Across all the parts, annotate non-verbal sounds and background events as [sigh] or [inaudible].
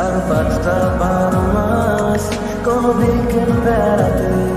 আর পাঁচটা বারো মাস কোন বিকেল বেড়াতে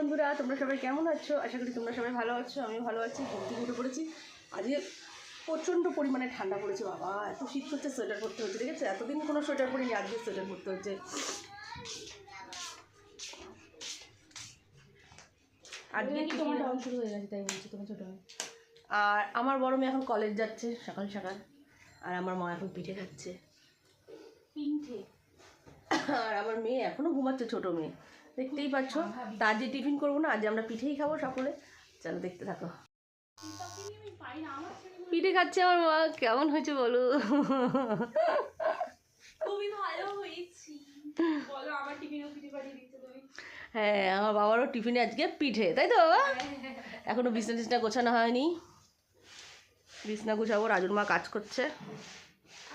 বন্ধুরা তোমরা সবাই কেমন আছো? আশা করি তোমরা সবাই ভালো আছো আমি ভালো আছি ঘুম থেকে উঠে পড়েছি। আজকে প্রচণ্ড পরিমাণে ঠান্ডা পড়েছে বাবা। এত শীত করছে সোয়েটার পরতে হচ্ছে ঠিক আছে? এতদিন কোনো সোয়েটার পরিনি আজকে সোয়েটার পরতে হচ্ছে। আজকে কি তোমার শুরু হয়ে গেছে তাই বলছি তোমার ছোটো আর আমার বড় মেয়ে এখন কলেজ যাচ্ছে সকাল সকাল। আর আমার মা এখন পিঠে খাচ্ছে। পিঠে? আর আমার মেয়ে এখনও ঘুমাচ্ছে ছোট মেয়ে। দেখতেই পাচ্ছ তা আজ যে টিফিন করব না আজ আমরা পিঠেই খাব সকলে। চলো দেখতে থাকো। পিঠে খাচ্ছে আমার মা কেমন হয়েছে বলো? খুবই ভালো হয়েছি। বলো আমার টিফিনও পিঠে পাঠিয়ে দিচ্ছ তুমি? হ্যাঁ আমার বাবারও টিফিনে আজকে পিঠে তাই তো বাবা? এখনও বিছনা টিছনা গোছানো হয়নি। বিছনা গুছাবো রাজুর মা কাজ করছে।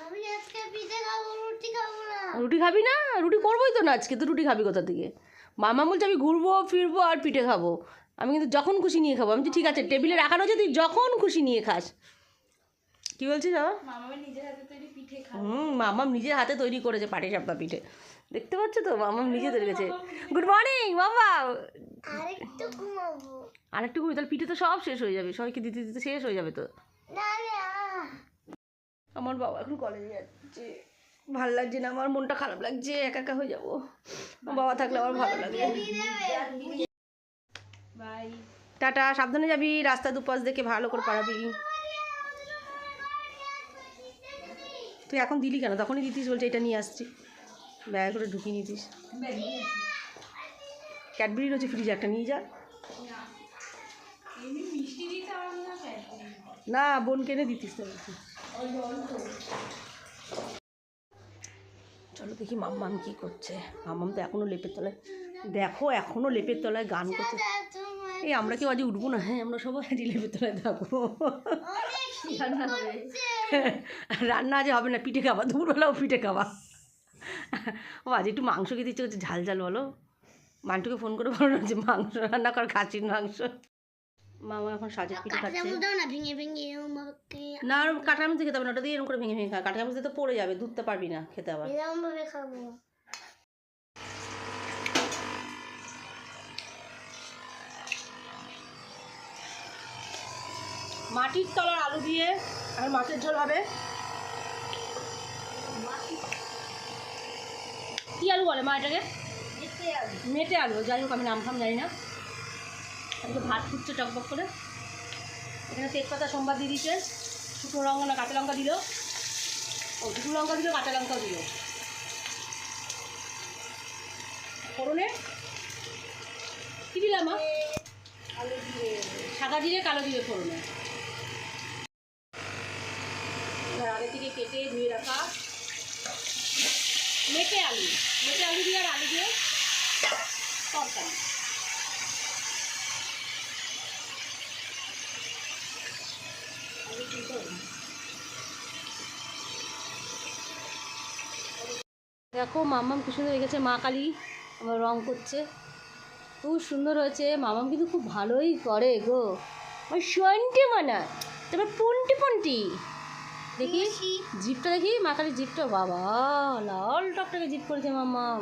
আমি আজকে পিঠে খাব রুটি রুটি খাবি না? রুটি করবোই তো না আজকে তো রুটি খাবি কোথা থেকে? মামা বলছে আমি ঘুরবো ফিরবো আর পিঠে খাব। আমি কিন্তু যখন খুশি নিয়ে খাব। আমি বলছি, ঠিক আছে টেবিলে রাখানো আছে তুই যখন খুশি নিয়ে খাস। কি বলছিস বাবা? হুম মামাম নিজের হাতে তৈরি করেছে পাটি সাপটা পিঠে। দেখতে পাচ্ছ তো? মামাম নিজে তৈরি করেছে। গুড মর্নিং বাবা। আরেকটু ঘুমাবো। আর একটু ঘুরি তাহলে পিঠে তো সব শেষ হয়ে যাবে। সবাইকে দিতে দিতে শেষ হয়ে যাবে তো। আমার বাবা এখন কলেজে যাচ্ছে। ভালো লাগছে না আমার মনটা খারাপ লাগছে একা একা হয়ে যাব। বাবা থাকলে আমার ভালো লাগে। টাটা সাবধানে যাবি রাস্তা দুপাশ দেখে ভালো করে পারাবি। তুই এখন দিলি কেন? তখনই দিতিস বলছে এটা নিয়ে আসছি। ব্যাগ করে ঢুকিয়ে নিতিস। ক্যাডবেরি রয়েছে ফ্রিজে একটা নিয়ে যা। না। বোন কেনে দিতিস তো। চলো দেখি মাম্মাম কি করছে। মাম্মাম তো এখনও লেপের তলায় দেখো এখনও লেপের তলায় গান করছে। এই আমরা কেউ আজ উঠবো না। হ্যাঁ আমরা সবাই আজ লেপের তলায় থাকব। রান্না হবে? রান্না আজ হবে না পিঠে খাবা। দুপুরবেলাও পিঠে খাবা। ও আজ একটু মাংস খেতে ইচ্ছে করছে। ঝাল ঝাল বলো। মান্টুকে ফোন করে বলো না যে মাংস রান্না কর খাসির মাংস। মামা এখন সাজের পিঠে খাচ্ছে। না আর কাঁটা চামচ খেতে হবে না ওটা দিয়ে এরকম করে ভেঙে ভেঙে খা। কাঁটা চামচ তো পড়ে যাবে দুধতে পারবি না খেতে আবার। খাব। মাটির তলার আলু দিয়ে আর মাছের ঝোল হবে। কি আলু বলে মা এটাকে? মেটে আলু যাই হোক আমি নাম ফাম জানি না। আজকে ভাত ফুটছে টকবক করে। এখানে তেজপাতা সোমবার দিয়ে দিচ্ছে শুকনো লঙ্কা না কাঁচা লঙ্কা দিল। ও, শুকনো লঙ্কা দিল, কাঁচা লঙ্কাও দিল। ফোড়নে কী দিলাম সাদা জিরে, কালো জিরে ফোড়নে। এবার আগে থেকে কেটে ধুয়ে রাখা মেটে আলু। মেটে আলু দিয়ে আর আলু দিয়ে তরকারি আলু তুলতে হবে না। দেখো মাম্মাম কি সুন্দর রেখেছে মা কালী। আমার রং করছে। খুব সুন্দর হয়েছে। মামাম কিন্তু খুব ভালোই করে গো। আমার সন্টি মানায় তারপর পন্টি পন্টি। দেখি জিপটা দেখি মা কালী জিপটা। বাবা লাল টকটকে জিপ করেছে মামাম।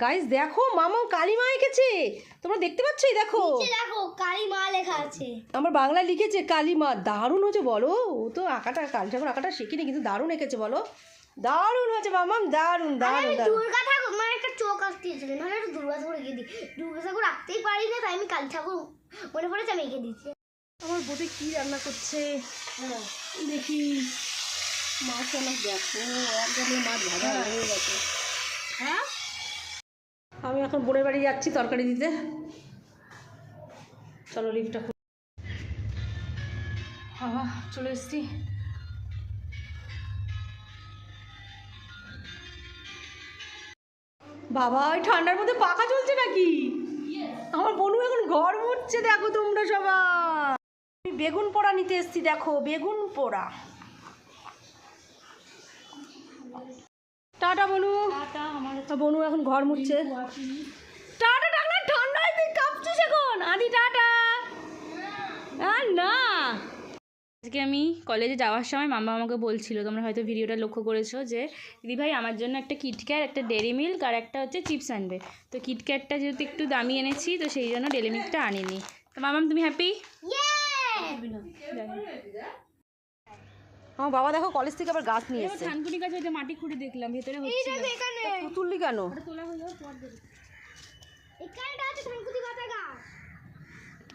গাইস দেখো মামাম কালী মা এঁকেছে। তোমরা দেখতে পাচ্ছ দেখো। দেখো কালী মা লেখা আছে। আমার বাংলায় লিখেছে কালী মা দারুণ হয়েছে বলো। ও তো আঁকাটা কাল ঠাকুর আঁকাটা শিখিনি কিন্তু দারুণ এঁকেছে বলো। দারুণ হয়েছে মামাম দারুণ দারুণ দুর্গা ঠাকুর মানে একটা চোখ আঁকতে এসেছে নাহলে একটু দুর্গা ঠাকুর এঁকে দিই। দুর্গা ঠাকুর আঁকতেই পারি না তাই আমি কালী ঠাকুর মনে পড়েছে আমি এঁকে দিচ্ছি আমার বোধে কি রান্না করছে? দেখি। মাছ অনেক দেখো একদমই মাছ ভাজা হয়ে গেছে। হ্যাঁ আমি এখন বোনের বাড়ি যাচ্ছি তরকারি দিতে। চলো লিফটটা বাবা চলে এসছি। বাবা ওই ঠান্ডার মধ্যে পাখা চলছে নাকি? আমার বনু এখন ঘর মুছছে, দেখো তোমরা সবাই। আমি বেগুন পোড়া নিতে এসছি, দেখো, বেগুন পোড়া। টাটা বনু। বনু এখন ঘর মুছছে। টাটা টাটা ঠান্ডায় তুই কাঁপছিস এখন। আদি টাটা। আর না। আজকে আমি কলেজে যাওয়ার সময় মামা আমাকে বলছিল তোমরা হয়তো ভিডিওটা লক্ষ্য করেছ যে দিদি ভাই আমার জন্য একটা কিটক্যাট একটা ডেরি মিল্ক আর একটা হচ্ছে চিপস আনবে। তো কিটক্যাটটা যেহেতু একটু দামি এনেছি তো সেই জন্য ডেরি মিল্কটা আনিনি। তো মামাম তুমি হ্যাপি আমার বাবা দেখো কলেজ থেকে আবার গাছ নিয়ে এসছে। থানকুনি গাছ ওই যে মাটি খুঁড়ে দেখলাম ভেতরে হচ্ছে এখানে। তুললি কেন? তোলা হয়ে যাবে পর দেবে। এখানটা আছে ধানকুটি গাছা গাছ।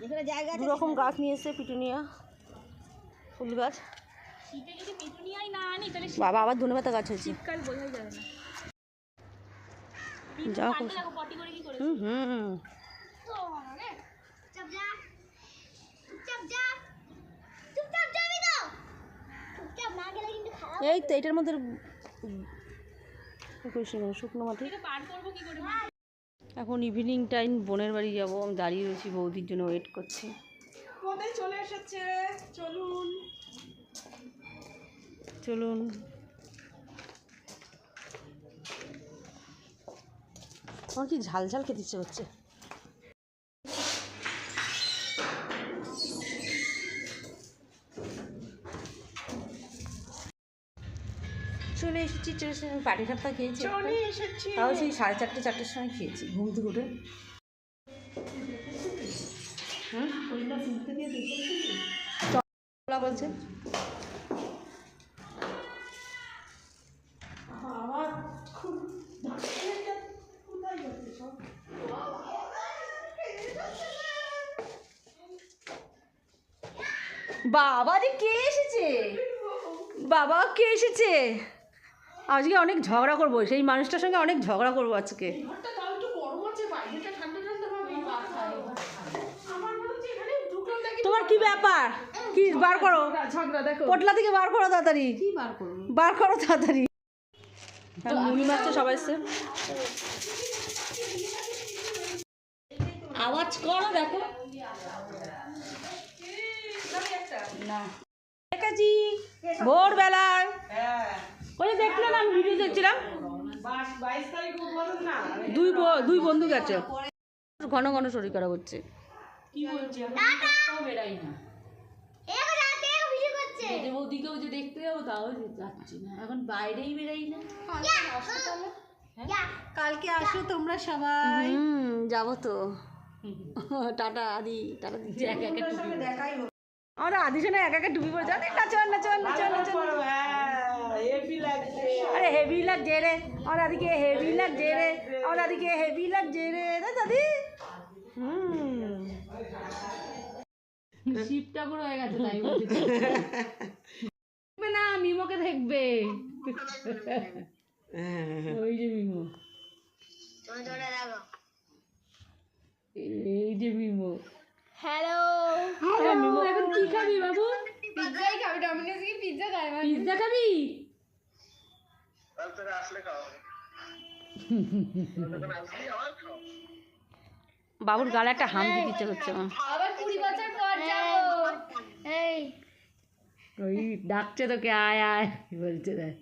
এখানে জায়গা দু রকম গাছ নিয়ে এসেছে পিটুনিয়া ফুল গাছ। শীতে যদি পিটুনিয়াই না আনি তাহলে বাবা আবার ধনেপাতা গাছ হয়েছে। শীতকাল বোঝাই যাবে না। যা কালকে দেখো পটি করে কি করে হুম হুম তো রে চুপ যা চুপচাপ যা চুপচাপ যাবি তো চুপচাপ না গেলে কিন্তু খারাপ এই তো এটার মধ্যে শুকনো মাটি। এখন ইভিনিং টাইম বোনের বাড়ি যাব। আমি দাঁড়িয়ে রয়েছি বৌদির জন্য ওয়েট করছি। চলে এসেছে। চলুন। চলুন। আমার কি ঝাল ঝাল খেতে ইচ্ছে হচ্ছে চলে এসেছি চলে এসেছি আমি পাটি সাপটা খেয়েছি। তাও সেই সাড়ে চারটে চারটের সময় খেয়েছি ঘুম থেকে উঠে। বলছে। বাবা যে কে এসেছে? বাবা কে এসেছে? আজকে অনেক ঝগড়া করব সেই মানুষটার সঙ্গে অনেক ঝগড়া করব আজকে। তোমার কি ব্যাপার? কি বার করো? পটলা থেকে বার করো তাড়াতাড়ি। বার করো তাড়াতাড়ি। মুড়ি মারছে সবাই আওয়াজ করো দেখো। না। কাজি ভোরবেলায় ওই দেখলেন আমি ভিডিও দেখছিলাম। দুই দুই বন্ধু গেছে। ঘন ঘন শরীর খারাপ হচ্ছে। যে দেখতে যাব তাও যাচ্ছি না। এখন বাইরেই বেরাই না। কালকে আসো তোমরা সবাই। হুম যাব তো। [laughs] টাটা আদি টাটা দিচ্ছে। এক একে টুপি দেখাই হোক। আদি শোনা এক একে টুপি পরে যাতে নাচো নাচো নাচো নাচো। আরে হেভি লাগছে রে আমার আদিকে হেভি লাগছে রে আমার আদিকে হেভি লাগছে রে তাই দাদি হুম শিব ঠাকুর হয়ে গেছে তাই দেখবে না মিমোকে দেখবে ওই যে মিমো এই যে মিমো হ্যালো হ্যাঁ মিমো এখন কি খাবি বাবু? পিজ্জাই খাবে ডমিনোস কি পিজ্জা খায় পিৎজা খাবি বাবুর গালে একটা হাম দিতে ইচ্ছে করছে। আমার আবার কুড়ি বছর পর যাব। এই। ওই ডাকছে তোকে আয় আয় বলছে দেখ।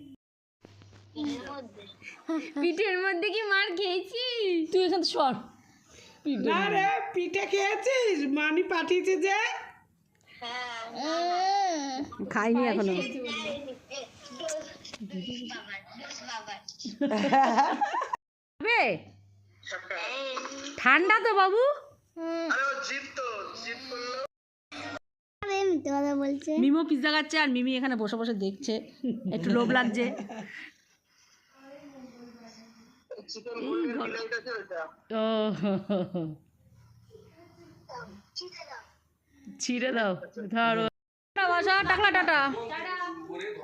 পিঠের মধ্যে কি মার খেয়েছি তুই এখান সর। না রে পিঠে খেয়েছিস? মানি পাঠিয়েছে যে। খাইনি এখনও? ঠান্ডা তো বাবু। মিমো পিৎজা খাচ্ছে আর মিমি এখানে বসে বসে দেখছে। একটু লোভ লাগছে। ছিঁড়ে দাও। ধরো। টাকলা টাটা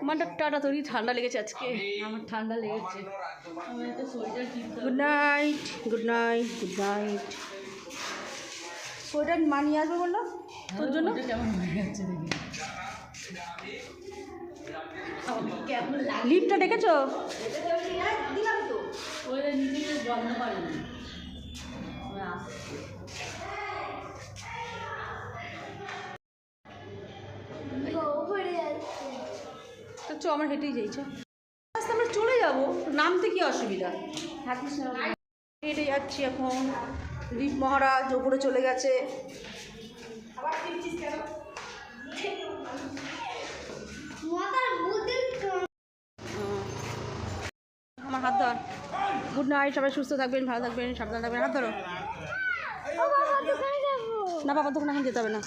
আমার টাটা তোরই ঠান্ডা লেগেছে আজকে। আমার ঠান্ডা লেগেছে। Good night good night good night sweater মানিয়ে আসবে বলল? তোর জন্য? লিপটা দেখেছ? তো চ আমার হেঁটেই যাই চ। আস্তে আমরা চলে যাব। নামতে কি অসুবিধা? হেঁটে যাচ্ছি এখন। দীপ মহারাজ ওপরে চলে গেছে। আমার হাত ধর। গুড নাইট সবাই সুস্থ থাকবেন ভালো থাকবেন সাবধানে থাকবেন। হাত ধরো। ও বাবা দোকানে না বাবা তখন এখন যেতে হবে না।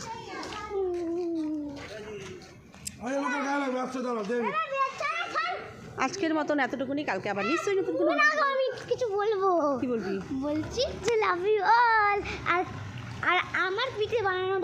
আজকের মতন এতটুকুনি কালকে আবার নিশ্চয়ই নতুন কোনো না, আমি কিছু বলব। কি বলবি? বলছি যে লাভ ইউ অল আর আর আমার পিঠে বানানো